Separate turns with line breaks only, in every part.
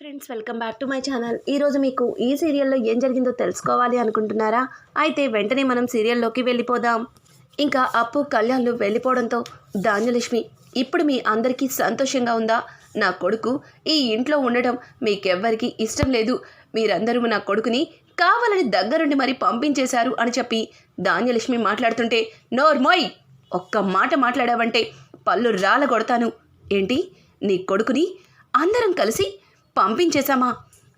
Friends welcome back to my channel. ఈరోజు మీకు ఈ సీరియల్లో ఏం జరిగిందో తెలుసుకోవాలి అనుకుంటున్నారా? అయితే వెంటనే మనం సీరియల్లోకి వెళ్ళిపోదాం. ఇంకా అప్పు కళ్యాణ్లు వెళ్ళిపోవడంతో ధాన్యలక్ష్మి ఇప్పుడు మీ అందరికీ సంతోషంగా ఉందా? నా కొడుకు ఈ ఇంట్లో ఉండడం మీకెవ్వరికీ ఇష్టం లేదు. మీరందరూ నా కొడుకుని కావాలని దగ్గరుండి మరి పంపించేశారు అని చెప్పి ధాన్యలక్ష్మి మాట్లాడుతుంటే నోర్మోయ్ ఒక్క మాట మాట్లాడావంటే పళ్ళు రాల కొడతాను ఏంటి? నీ కొడుకుని అందరం కలిసి పంపించేశామా?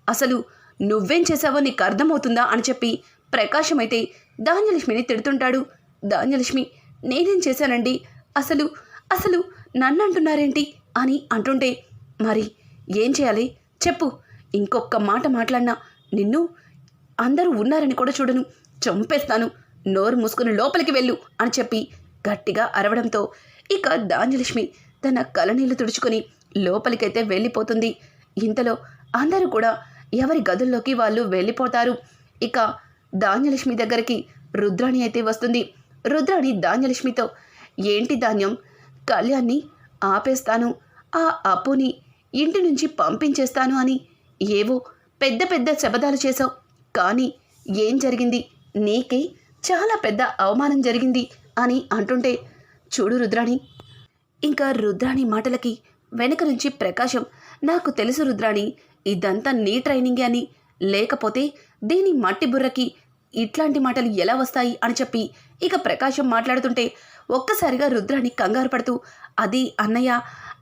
అసలు నువ్వేం చేశావో నీకు అర్థమవుతుందా అని చెప్పి ప్రకాశం అయితే ధాన్యలక్ష్మిని తిడుతుంటాడు. ధాన్యలక్ష్మి నేనేం చేశానండి? అసలు అసలు నన్ను అంటున్నారేంటి అని అంటుంటే మరి ఏం చేయాలి? చెప్పు. ఇంకొక మాట మాట్లాడినా నిన్ను అందరూ ఉన్నారని కూడా చూడను. చంపేస్తాను. నోరు మూసుకుని లోపలికి వెళ్ళు అని చెప్పి గట్టిగా అరవడంతో ఇక ధాన్యలక్ష్మి తన కలనీళ్ళు తుడుచుకొని లోపలికైతే వెళ్ళిపోతుంది. ఇంతలో అందరూ కూడా ఎవరి గదుల్లోకి వాళ్ళు వెళ్ళిపోతారు. ఇక ధాన్యలక్ష్మి దగ్గరికి రుద్రాణి అయితే వస్తుంది. రుద్రాణి ధాన్యలక్ష్మితో ఏంటి ధాన్యం? కళ్యాణ్ని ఆపేస్తాను. ఆ అప్పుని ఇంటి నుంచి పంపించేస్తాను అని ఏవో పెద్ద పెద్ద శబదాలు చేశావు. కానీ ఏం జరిగింది? నీకే చాలా పెద్ద అవమానం జరిగింది అని అంటుంటే చూడు రుద్రాణి ఇంకా రుద్రాణి మాటలకి వెనక నుంచి ప్రకాశం నాకు తెలుసు రుద్రాణి ఇదంతా నీ ట్రైనింగే అని. లేకపోతే దీని మట్టి బుర్రకి ఇట్లాంటి మాటలు ఎలా వస్తాయి అని చెప్పి ఇక ప్రకాశం మాట్లాడుతుంటే ఒక్కసారిగా రుద్రాణి కంగారు పడుతూ అది అన్నయ్య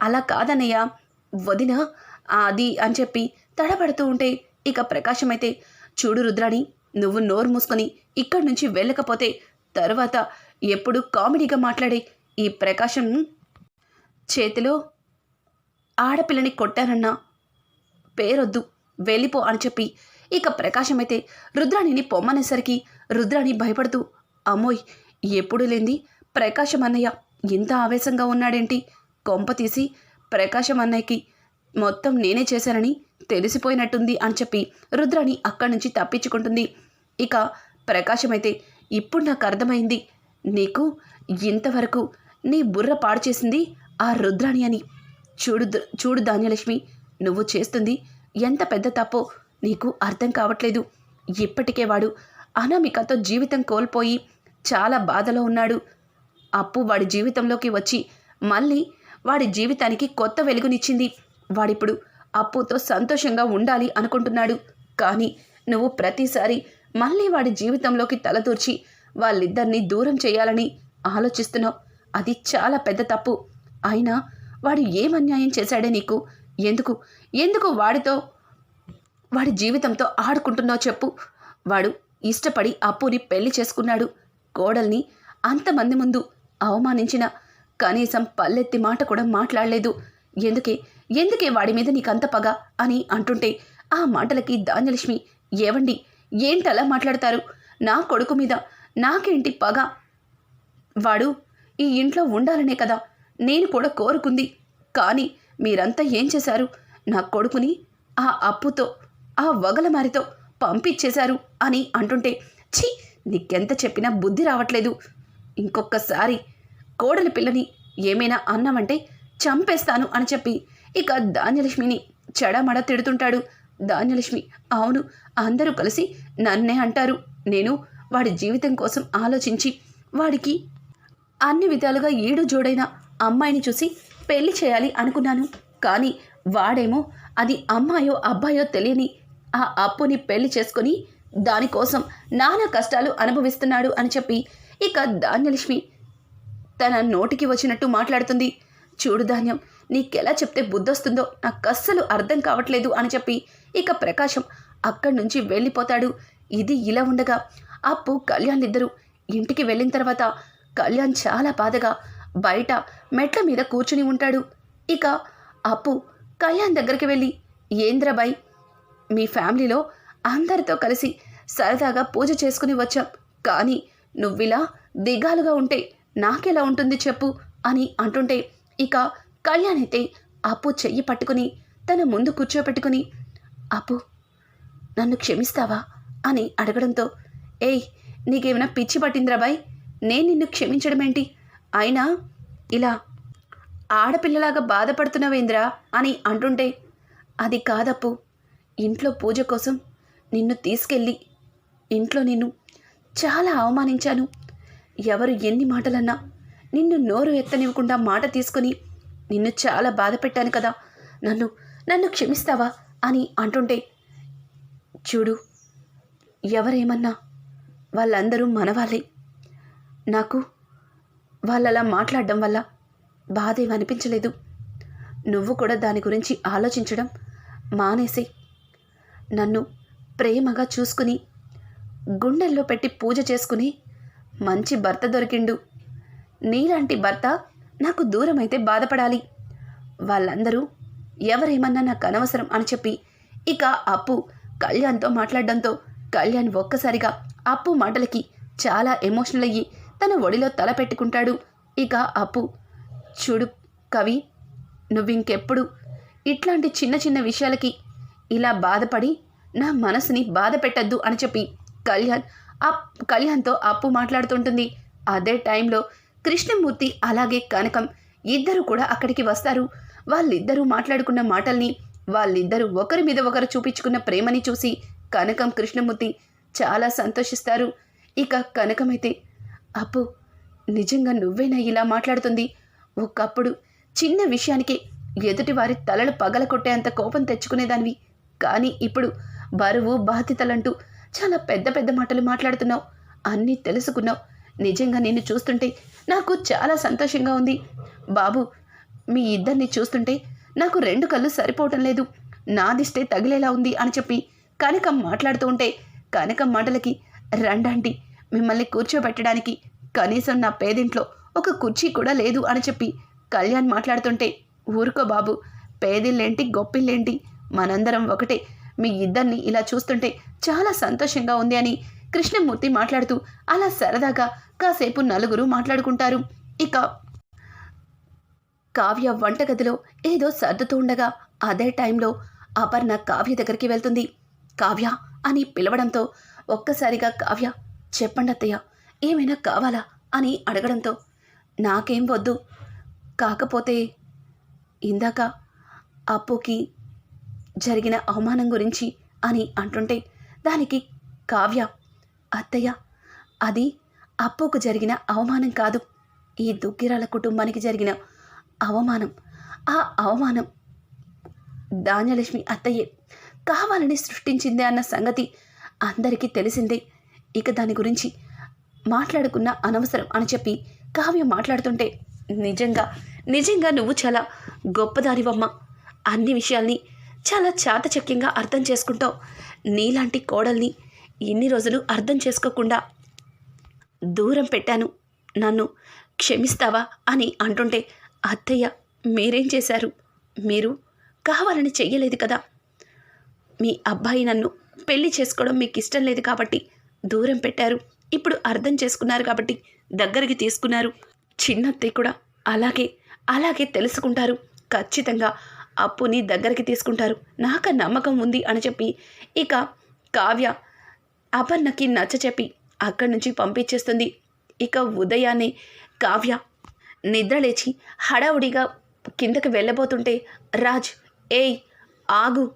అలా కాదన్నయ్య వదిన అది అని చెప్పి తడబడుతూ ఉంటే ఇక ప్రకాశం అయితే చూడు రుద్రాణి నువ్వు నోరు మూసుకొని ఇక్కడి నుంచి వెళ్ళకపోతే తర్వాత ఎప్పుడు కామెడీగా మాట్లాడే ఈ ప్రకాశం చేతిలో ఆడపిల్లని కొట్టానన్నా పేరొద్దు వెళ్ళిపో అని చెప్పి ఇక ప్రకాశమైతే రుద్రాణిని పొమ్మనేసరికి రుద్రాణి భయపడుతూ అమ్మోయ్ ఎప్పుడు లేంది? ప్రకాశం అన్నయ్య ఇంత ఆవేశంగా ఉన్నాడేంటి? కొంప తీసి ప్రకాశం అన్నయ్యకి మొత్తం నేనే చేశానని తెలిసిపోయినట్టుంది అని చెప్పి రుద్రాణి అక్కడి నుంచి తప్పించుకుంటుంది. ఇక ప్రకాశం అయితే ఇప్పుడు నాకు అర్థమైంది. నీకు ఇంతవరకు నీ బుర్ర పాడు చేసింది ఆ రుద్రాణి అని. చూడు చూడు ధాన్యలక్ష్మి నువ్వు చేస్తుంది ఎంత పెద్ద తప్పో నీకు అర్థం కావట్లేదు. ఇప్పటికే వాడు అనామికతో జీవితం కోల్పోయి చాలా బాధలో ఉన్నాడు. అప్పు వాడి జీవితంలోకి వచ్చి మళ్ళీ వాడి జీవితానికి కొత్త వెలుగునిచ్చింది. వాడిప్పుడు అప్పుతో సంతోషంగా ఉండాలి అనుకుంటున్నాడు. కానీ నువ్వు ప్రతిసారి మళ్ళీ వాడి జీవితంలోకి తలదూర్చి వాళ్ళిద్దరినీ దూరం చేయాలని ఆలోచిస్తున్నావు. అది చాలా పెద్ద తప్పు. అయినా వాడు ఏం అన్యాయం చేశాడే నీకు? ఎందుకు? ఎందుకు వాడితో వాడి జీవితంతో ఆడుకుంటున్నావు చెప్పు. వాడు ఇష్టపడి అప్పుని పెళ్ళి చేసుకున్నాడు. కోడల్ని అంతమంది ముందు అవమానించిన కనీసం పల్లెత్తి మాట కూడా మాట్లాడలేదు. ఎందుకే? ఎందుకే వాడి మీద నీకంత పగ అని అంటుంటే ఆ మాటలకి ధాన్యలక్ష్మి ఏవండి? ఏంటలా మాట్లాడతారు? నా కొడుకు మీద నాకేంటి పగ? వాడు ఈ ఇంట్లో ఉండాలనే కదా. నేను కూడా కోరుకుంది. కానీ మీరంతా ఏం చేశారు? నా కొడుకుని ఆ అప్పుతో ఆ వగలమారితో పంపించేశారు అని అంటుంటే ఛీ! నీకెంత చెప్పినా బుద్ధి రావట్లేదు. ఇంకొకసారి కోడలి పిల్లని ఏమైనా అన్నామంటే చంపేస్తాను అని చెప్పి ఇక ధాన్యలక్ష్మిని చెడమడ తిడుతుంటాడు. ధాన్యలక్ష్మి అవును అందరూ కలిసి నన్నే అంటారు. నేను వాడి జీవితం కోసం ఆలోచించి వాడికి అన్ని విధాలుగా ఏడు జోడైన అమ్మాయిని చూసి పెళ్ళి చేయాలి అనుకున్నాను. కానీ వాడేమో అది అమ్మాయో అబ్బాయో తెలియని ఆ అప్పుని పెళ్ళి చేసుకొని దానికోసం నానా కష్టాలు అనుభవిస్తున్నాడు అని చెప్పి ఇక ధాన్యలక్ష్మి తన నోటికి వచ్చినట్టు మాట్లాడుతుంది. చూడు ధాన్యం నీకెలా చెప్తే బుద్ధొస్తుందో నాకు అస్సలు అర్థం కావట్లేదు అని చెప్పి ఇక ప్రకాశం అక్కడి నుంచి వెళ్ళిపోతాడు. ఇది ఇలా ఉండగా అప్పు కళ్యాణ్ ఇద్దరు ఇంటికి వెళ్ళిన తర్వాత కళ్యాణ్ చాలా బాధగా బయట మెట్ల మీద కూర్చుని ఉంటాడు. ఇక అప్పు కళ్యాణ్ దగ్గరికి వెళ్ళి ఏంద్రబాయ్ మీ ఫ్యామిలీలో అందరితో కలిసి సరదాగా పూజ చేసుకుని వచ్చాం. కానీ నువ్విలా దిగాలుగా ఉంటే నాకెలా ఉంటుంది చెప్పు అని అంటుంటే ఇక కళ్యాణ్ అయితే అప్పు చెయ్యి పట్టుకుని తన ముందు కూర్చోపెట్టుకుని అప్పు నన్ను క్షమిస్తావా? అని అడగడంతో ఏయ్ నీకేమైనా పిచ్చి పట్టిందిరా బాయ్? నేను నిన్ను క్షమించడమేంటి? అయినా ఇలా ఆడపిల్లలాగా బాధపడుతున్నావేంద్రా అని అంటుంటే అది కాదప్పు. ఇంట్లో పూజ కోసం నిన్ను తీసుకెళ్ళి ఇంట్లో నిన్ను చాలా అవమానించాను. ఎవరు ఎన్ని మాటలన్నా నిన్ను నోరు ఎత్తనివ్వకుండా మాట తీసుకుని నిన్ను చాలా బాధ పెట్టాను కదా. నన్ను నన్ను క్షమిస్తావా అని అంటుంటే చూడు ఎవరేమన్నా వాళ్ళందరూ మనవాళ్ళే. నాకు వాళ్ళలా మాట్లాడడం వల్ల బాధేమనిపించలేదు నువ్వు కూడా దాని గురించి ఆలోచించడం మానేసి నన్ను ప్రేమగా చూసుకుని గుండెల్లో పెట్టి పూజ చేసుకుని మంచి భర్త దొరికిండు. నీలాంటి భర్త నాకు దూరమైతే బాధపడాలి. వాళ్ళందరూ ఎవరేమన్నా నాకు అనవసరం అని చెప్పి ఇక అప్పు కళ్యాణ్తో మాట్లాడడంతో కళ్యాణ్ ఒక్కసారిగా అప్పు మాటలకి చాలా ఎమోషనల్ అయ్యి తన ఒడిలో తల పెట్టుకుంటాడు. ఇక అప్పు. చూడు కవి నువ్వింకెప్పుడు ఇట్లాంటి చిన్న చిన్న విషయాలకి ఇలా బాధపడి నా మనసుని బాధ పెట్టద్దు అని చెప్పి కళ్యాణ్ అప్ కళ్యాణ్తో అప్పు మాట్లాడుతుంటుంది. అదే టైంలో కృష్ణమూర్తి అలాగే కనకం ఇద్దరు కూడా అక్కడికి వస్తారు. వాళ్ళిద్దరూ మాట్లాడుకున్న మాటల్ని వాళ్ళిద్దరూ ఒకరి మీద ఒకరు చూపించుకున్న ప్రేమని చూసి కనకం కృష్ణమూర్తి చాలా సంతోషిస్తారు. ఇక కనకమైతే అప్పు నిజంగా నువ్వేనా ఇలా మాట్లాడుతుంది? ఒకప్పుడు చిన్న విషయానికి ఎదుటి వారి తలలు పగల కొట్టేంత కోపం తెచ్చుకునేదానివి. కానీ ఇప్పుడు బరువు బాధ్యతలంటూ చాలా పెద్ద పెద్ద మాటలు మాట్లాడుతున్నావు. అన్నీ తెలుసుకున్నావు. నిజంగా నిన్ను చూస్తుంటే నాకు చాలా సంతోషంగా ఉంది. బాబు మీ ఇద్దరిని చూస్తుంటే నాకు రెండు కళ్ళు సరిపోవటం లేదు. నాదిష్టే తగిలేలా ఉంది అని చెప్పి కనకం మాట్లాడుతూ ఉంటే కనకం మాటలకి రండండి మిమ్మల్ని కూర్చోబెట్టడానికి కనీసం నా పేదింట్లో ఒక కుర్చీ కూడా లేదు అని చెప్పి కళ్యాణ్ మాట్లాడుతుంటే ఊరుకో బాబు పేదిళ్ళేంటి గొప్పిళ్ళేంటి? మనందరం ఒకటే. మీ ఇద్దరిని ఇలా చూస్తుంటే చాలా సంతోషంగా ఉంది అని కృష్ణమూర్తి మాట్లాడుతూ అలా సరదాగా కాసేపు నలుగురు మాట్లాడుకుంటారు. ఇక కావ్య వంటగదిలో ఏదో సర్దుతూ ఉండగా అదే టైంలో అపర్ణ కావ్య దగ్గరికి వెళ్తుంది. కావ్య అని పిలవడంతో ఒక్కసారిగా కావ్య చెప్పండి అత్తయ్య ఏమైనా కావాలా అని అడగడంతో నాకేం వద్దు. కాకపోతే ఇందాక అప్పుకి జరిగిన అవమానం గురించి అని అంటుంటే దానికి కావ్య అత్తయ్య అది అప్పుకు జరిగిన అవమానం కాదు. ఈ దుగ్గిరాల కుటుంబానికి జరిగిన అవమానం ఆ అవమానం ధాన్యలక్ష్మి అత్తయ్యే కావాలని సృష్టించిందే అన్న సంగతి అందరికీ తెలిసిందే. ఇక దాని గురించి మాట్లాడుకున్న అనవసరం అని చెప్పి కావ్య మాట్లాడుతుంటే నిజంగా నిజంగా నువ్వు చాలా గొప్పదానివమ్మ. అన్ని విషయాల్ని చాలా చాతచక్యంగా అర్థం చేసుకుంటావు. నీలాంటి కోడల్ని ఇన్ని రోజులు అర్థం చేసుకోకుండా దూరం పెట్టాను. నన్ను క్షమిస్తావా అని అంటుంటే అత్తయ్య మీరేం చేశారు? మీరు కావాలని చెయ్యలేదు కదా. మీ అబ్బాయి నన్ను పెళ్ళి చేసుకోవడం మీకు ఇష్టం లేదు కాబట్టి దూరం పెట్టారు. ఇప్పుడు అర్థం చేసుకున్నారు కాబట్టి దగ్గరికి తీసుకున్నారు. చిన్నత్తయ్య కూడా అలాగే అలాగే తెలుసుకుంటారు. ఖచ్చితంగా అప్పుని దగ్గరికి తీసుకుంటారు. నాకు నమ్మకం ఉంది అని చెప్పి ఇక కావ్య అపర్ణకి నచ్చ చెప్పి అక్కడి నుంచి పంపించేస్తుంది. ఇక ఉదయాన్నే కావ్య నిద్రలేచి హడావుడిగా కిందకి వెళ్ళబోతుంటే రాజ్ ఏయ్ ఆగు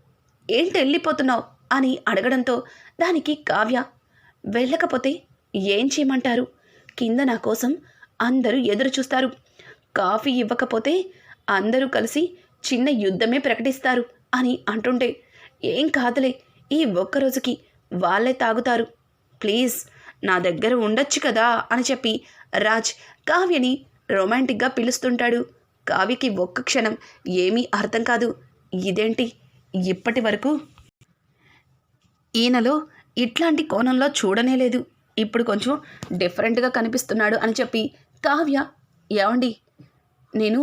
ఏంటి వెళ్ళిపోతున్నావు? అని అడగడంతో దానికి కావ్య వెళ్ళకపోతే ఏం చేయమంటారు? కింద నా కోసం అందరూ ఎదురు చూస్తారు. కాఫీ ఇవ్వకపోతే అందరూ కలిసి చిన్న యుద్ధమే ప్రకటిస్తారు అని అంటుంటే ఏం కాదులే ఈ ఒక్కరోజుకి వాళ్ళే తాగుతారు. ప్లీజ్ నా దగ్గర ఉండొచ్చు కదా అని చెప్పి రాజ్ కావ్యని రొమాంటిక్గా పిలుస్తుంటాడు. కావ్యకి ఒక్క క్షణం ఏమీ అర్థం కాదు. ఇదేంటి ఇప్పటి వరకు? ఈయనలో ఇట్లాంటి కోణంలో చూడనే లేదు. ఇప్పుడు కొంచెం డిఫరెంట్గా కనిపిస్తున్నాడు అని చెప్పి కావ్య ఏమండి నేను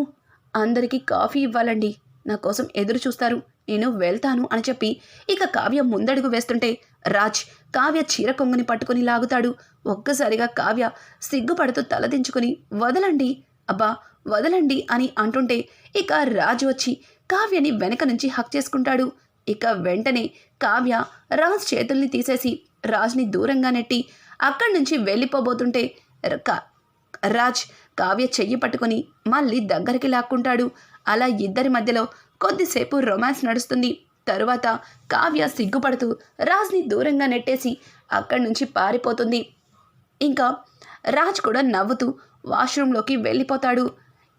అందరికీ కాఫీ ఇవ్వాలండి. నా కోసం ఎదురు చూస్తారు. నేను వెళ్తాను అని చెప్పి ఇక కావ్య ముందడుగు వేస్తుంటే రాజ్ కావ్య చీర కొంగుని పట్టుకుని లాగుతాడు. ఒక్కసారిగా కావ్య సిగ్గుపడుతూ తలదించుకుని వదలండి అబ్బా వదలండి అని అంటుంటే ఇక రాజు వచ్చి కావ్యని వెనక నుంచి హక్ చేసుకుంటాడు. ఇక వెంటనే కావ్య రాజ్ చేతుల్ని తీసేసి రాజ్ని దూరంగా నెట్టి అక్కడి నుంచి వెళ్ళిపోబోతుంటే ర- రాజ్ కావ్య చెయ్యి పట్టుకుని మళ్ళీ దగ్గరికి లాక్కుంటాడు. అలా ఇద్దరి మధ్యలో కొద్దిసేపు రొమాన్స్ నడుస్తుంది. తరువాత కావ్య సిగ్గుపడుతూ రాజ్ని దూరంగా నెట్టేసి అక్కడి నుంచి పారిపోతుంది. ఇంకా రాజ్ కూడా నవ్వుతూ వాష్రూమ్లోకి వెళ్ళిపోతాడు.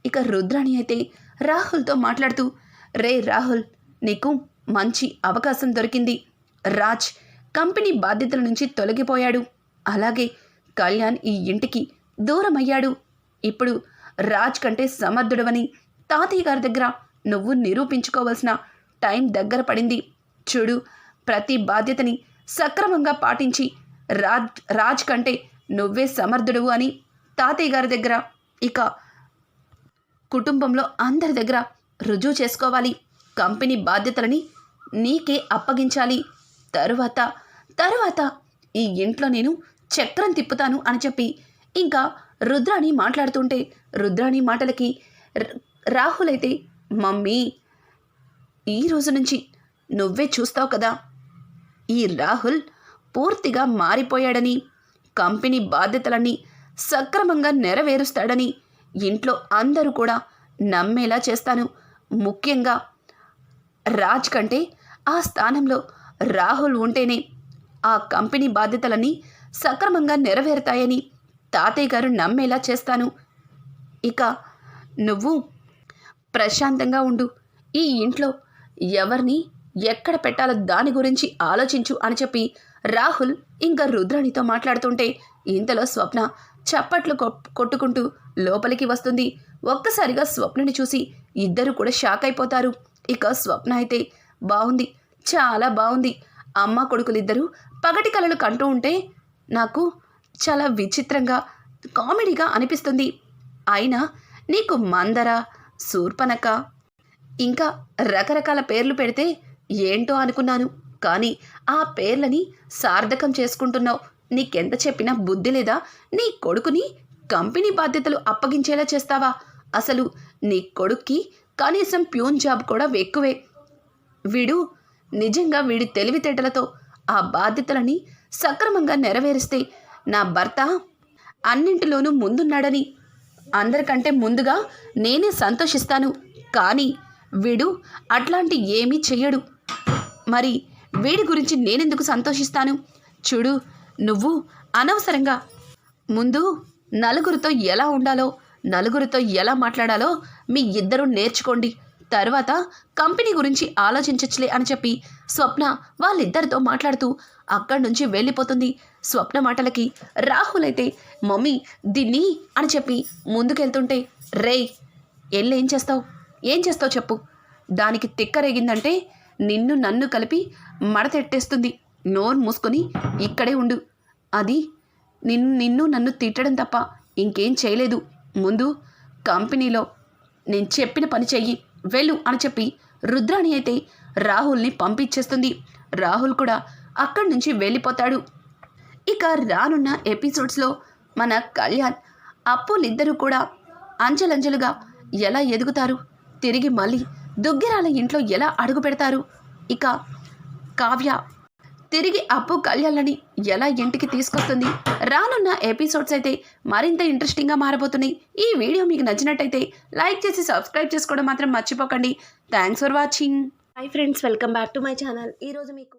ఇక రుద్రాణి అయితే రాహుల్తో మాట్లాడుతూ రే రాహుల్ నీకు మంచి అవకాశం దొరికింది. రాజ్ కంపెనీ బాధ్యతల నుంచి తొలగిపోయాడు. అలాగే కళ్యాణ్ ఈ ఇంటికి దూరమయ్యాడు. ఇప్పుడు రాజ్ కంటే సమర్థుడవని తాతయ్య గారి దగ్గర నువ్వు నిరూపించుకోవాల్సిన టైం దగ్గర పడింది. చూడు ప్రతి బాధ్యతని సక్రమంగా పాటించి రాజ్ రాజ్ కంటే నువ్వే సమర్థుడువు అని తాతయ్య గారి దగ్గర ఇక కుటుంబంలో అందరి దగ్గర రుజువు చేసుకోవాలి. కంపెనీ బాధ్యతలని నీకే అప్పగించాలి. తరువాత తరువాత ఈ ఇంట్లో నేను చక్రం తిప్పుతాను అని చెప్పి ఇంకా రుద్రాణి మాట్లాడుతుంటే రుద్రాణి మాటలకి రాహుల్ అయితే మమ్మీ ఈ రోజు నుంచి నువ్వే చూస్తావు కదా ఈ రాహుల్ పూర్తిగా మారిపోయాడని కంపెనీ బాధ్యతలన్నీ సక్రమంగా నెరవేరుస్తాడని ఇంట్లో అందరూ కూడా నమ్మేలా చేస్తాను. ముఖ్యంగా రాజ్ కంటే ఆ స్థానంలో రాహుల్ ఉంటేనే ఆ కంపెనీ బాధ్యతలన్నీ సక్రమంగా నెరవేరుతాయని తాతయ్య గారు నమ్మేలా చేస్తాను. ఇక నువ్వు ప్రశాంతంగా ఉండు. ఈ ఇంట్లో ఎవరిని ఎక్కడ పెట్టాలో దాని గురించి ఆలోచించు అని చెప్పి రాహుల్ ఇంకా రుద్రాణితో మాట్లాడుతుంటే ఇంతలో స్వప్న చప్పట్లు కొట్టుకుంటూ లోపలికి వస్తుంది. ఒక్కసారిగా స్వప్నని చూసి ఇద్దరు కూడా షాక్ అయిపోతారు. ఇక స్వప్న అయితే బాగుంది చాలా బాగుంది అమ్మ కొడుకులిద్దరూ పగటి కలలు కంటూ ఉంటే నాకు చాలా విచిత్రంగా కామెడీగా అనిపిస్తుంది. అయినా నీకు మందర శూర్పనక ఇంకా రకరకాల పేర్లు పెడితే ఏంటో అనుకున్నాను. కానీ ఆ పేర్లని సార్థకం చేసుకుంటున్నావు. నీకెంత చెప్పినా బుద్ధి లేదా? నీ కొడుకుని కంపెనీ బాధ్యతలు అప్పగించేలా చేస్తావా? అసలు నీ కొడుక్కి కనీసం ప్యూన్ జాబ్ కూడా ఎక్కువే. వీడు నిజంగా వీడి తెలివితేటలతో ఆ బాధ్యతలని సక్రమంగా నెరవేరిస్తే నా భర్త అన్నింటిలోనూ ముందున్నాడని అందరికంటే ముందుగా నేనే సంతోషిస్తాను. కానీ వీడు అట్లాంటి ఏమీ చెయ్యడు. మరి వీడి గురించి నేనెందుకు సంతోషిస్తాను? చూడు నువ్వు అనవసరంగా ముందు నలుగురితో ఎలా ఉండాలో నలుగురితో ఎలా మాట్లాడాలో మీ ఇద్దరూ నేర్చుకోండి. తర్వాత కంపెనీ గురించి ఆలోచించచ్చులే అని చెప్పి స్వప్న వాళ్ళిద్దరితో మాట్లాడుతూ అక్కడి నుంచి వెళ్ళిపోతుంది. స్వప్న మాటలకి రాహుల్ అయితే మమ్మీ దీన్ని అని చెప్పి ముందుకెళ్తుంటే రేయ్ ఎల్లు ఏం చేస్తావు? ఏం చేస్తావు చెప్పు. దానికి తిక్కరేగిందంటే నిన్ను నన్ను కలిపి మడతెట్టేస్తుంది నోరు మూసుకొని ఇక్కడే ఉండు. అది నిన్ను నిన్ను నన్ను తిట్టడం తప్ప ఇంకేం చేయలేదు. ముందు కంపెనీలో నేను చెప్పిన పని చెయ్యి వెళ్ళు అని చెప్పి రుద్రాణి అయితే రాహుల్ని పంపించేస్తుంది. రాహుల్ కూడా అక్కడి నుంచి వెళ్ళిపోతాడు. ఇక రానున్న ఎపిసోడ్స్లో మన కళ్యాణ్ అప్పులిద్దరూ కూడా అంచెలంచెలుగా ఎలా ఎదుగుతారు? తిరిగి మళ్ళీ దుగ్గిరాల ఇంట్లో ఎలా అడుగు పెడతారు? ఇక కావ్య తిరిగి అప్పు కళ్యాణ్లని ఎలా ఇంటికి తీసుకొస్తుంది? రానున్న ఎపిసోడ్స్ అయితే మరింత ఇంట్రెస్టింగ్గా మారబోతున్నాయి. ఈ వీడియో మీకు నచ్చినట్టయితే లైక్ చేసి సబ్స్క్రైబ్ చేసుకోవడం మాత్రం మర్చిపోకండి. Thanks for watching. Hi friends welcome back to my channel. ఈరోజు మీకు